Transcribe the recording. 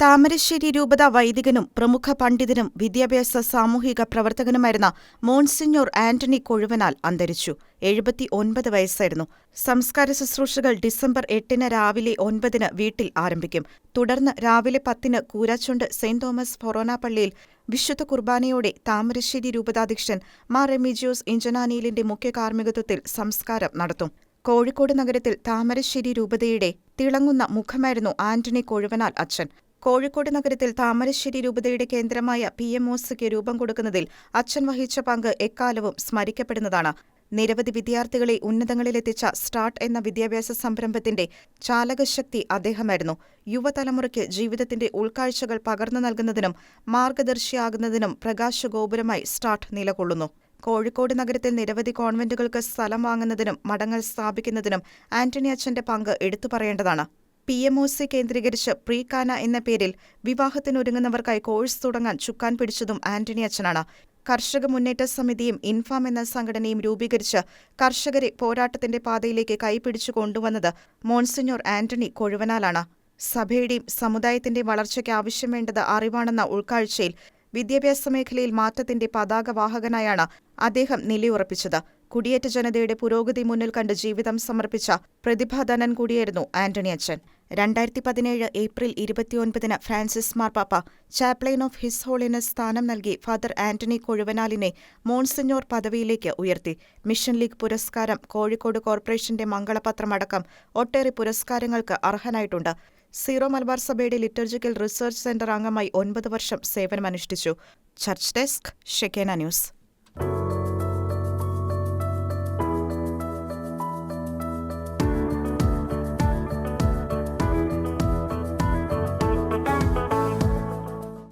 താമരശ്ശേരി രൂപത വൈദികനും പ്രമുഖ പണ്ഡിതനും വിദ്യാഭ്യാസ സാമൂഹിക പ്രവർത്തകനുമായിരുന്ന മോൺസിഞ്ഞോർ ആന്റണി കൊഴുവനാൽ അന്തരിച്ചു. എഴുപത്തിയൊൻപത് വയസ്സായിരുന്നു. സംസ്കാര ശുശ്രൂഷകൾ ഡിസംബർ എട്ടിന് രാവിലെ ഒൻപതിന് വീട്ടിൽ ആരംഭിക്കും. തുടർന്ന് രാവിലെ പത്തിന് കൂരാച്ചുണ്ട് സെന്റ് തോമസ് ഫൊറോന പള്ളിയിൽ വിശുദ്ധ കുർബാനയോടെ താമരശ്ശേരി രൂപതാധ്യക്ഷൻ മാർ റെമിജിയോസ് ഇഞ്ചനാനിയിലിന്റെ മുഖ്യ കാർമ്മികത്വത്തിൽ സംസ്കാരം നടത്തും. കോഴിക്കോട് നഗരത്തിൽ താമരശ്ശേരി രൂപതയുടെ തിളങ്ങുന്ന മുഖമായിരുന്നു ആന്റണി കൊഴുവനാൽ അച്ഛൻ. കോഴിക്കോട് നഗരത്തിൽ താമരശ്ശേരി രൂപതയുടെ കേന്ദ്രമായ പി. എം. ഒ. സിക്ക് രൂപം കൊടുക്കുന്നതിൽ അച്ഛൻ വഹിച്ച പങ്ക് എക്കാലവും സ്മരിക്കപ്പെടുന്നതാണ്. നിരവധി വിദ്യാർത്ഥികളെ ഉന്നതങ്ങളിലെത്തിച്ച സ്റ്റാർട്ട് എന്ന വിദ്യാഭ്യാസ സംരംഭത്തിന്റെ ചാലകശക്തി അദ്ദേഹമായിരുന്നു. യുവതലമുറയ്ക്ക് ജീവിതത്തിന്റെ ഉൾക്കാഴ്ചകൾ പകർന്നു നൽകുന്നതിനും മാർഗദർശിയാകുന്നതിനും പ്രകാശഗോപുരമായി സ്റ്റാർട്ട് നിലകൊള്ളുന്നു. കോഴിക്കോട് നഗരത്തിൽ നിരവധി കോൺവെന്റുകൾക്ക് സ്ഥലം വാങ്ങുന്നതിനും മഠങ്ങൾ സ്ഥാപിക്കുന്നതിനും ആന്റണി അച്ഛന്റെ പങ്ക് എടുത്തുപറയേണ്ടതാണ്. പി. എം. ഒ. സി കേന്ദ്രീകരിച്ച് പ്രീകാന എന്ന പേരിൽ വിവാഹത്തിനൊരുങ്ങുന്നവർക്കായി കോഴ്സ് തുടങ്ങാൻ ചുക്കാൻ പിടിച്ചതും ആന്റണി അച്ഛനാണ്. കർഷക മുന്നേറ്റ സമിതിയും ഇൻഫാം എന്ന സംഘടനയും രൂപീകരിച്ച് കർഷകരെ പോരാട്ടത്തിന്റെ പാതയിലേക്ക് കൈപിടിച്ചു കൊണ്ടുവന്നത് മോൺസിഞ്ഞോർ ആന്റണി കൊഴുവനാലാണ്. സഭയുടെയും സമുദായത്തിന്റെയും വളർച്ചയ്ക്ക് ആവശ്യം വേണ്ടത് അറിവാണെന്ന ഉൾക്കാഴ്ചയിൽ വിദ്യാഭ്യാസ മേഖലയിൽ മാറ്റത്തിന്റെ പതാകവാഹകനായാണ് അദ്ദേഹം നിലയുറപ്പിച്ചത്. കുടിയേറ്റ ജനതയുടെ പുരോഗതി മുന്നിൽ കണ്ട് ജീവിതം സമർപ്പിച്ച പ്രതിഭാധനൻ കൂടിയായിരുന്നു ആന്റണി അച്ഛൻ. രണ്ടായിരത്തി പതിനേഴ് ഏപ്രിൽ ഇരുപത്തിയൊൻപതിന് ഫ്രാൻസിസ് മാർപ്പാപ്പ ചാപ്ലൈൻ ഓഫ് ഹിസ് ഹോളിന് സ്ഥാനം നൽകി ഫാദർ ആന്റണി കൊഴുവനാലിനെ മോൺസിഞ്ഞോർ പദവിയിലേക്ക് ഉയർത്തി. മിഷൻ ലീഗ് പുരസ്കാരം, കോഴിക്കോട് കോർപ്പറേഷന്റെ മംഗളപത്രമടക്കം ഒട്ടേറെ പുരസ്കാരങ്ങൾക്ക് അർഹനായിട്ടുണ്ട്. സീറോ മലബാർ സഭയുടെ ലിറ്റർജിക്കൽ റിസർച്ച് സെന്റർ അംഗമായി ഒൻപത് വർഷം സേവനമനുഷ്ഠിച്ചു. Church desk ഷെക്കേന news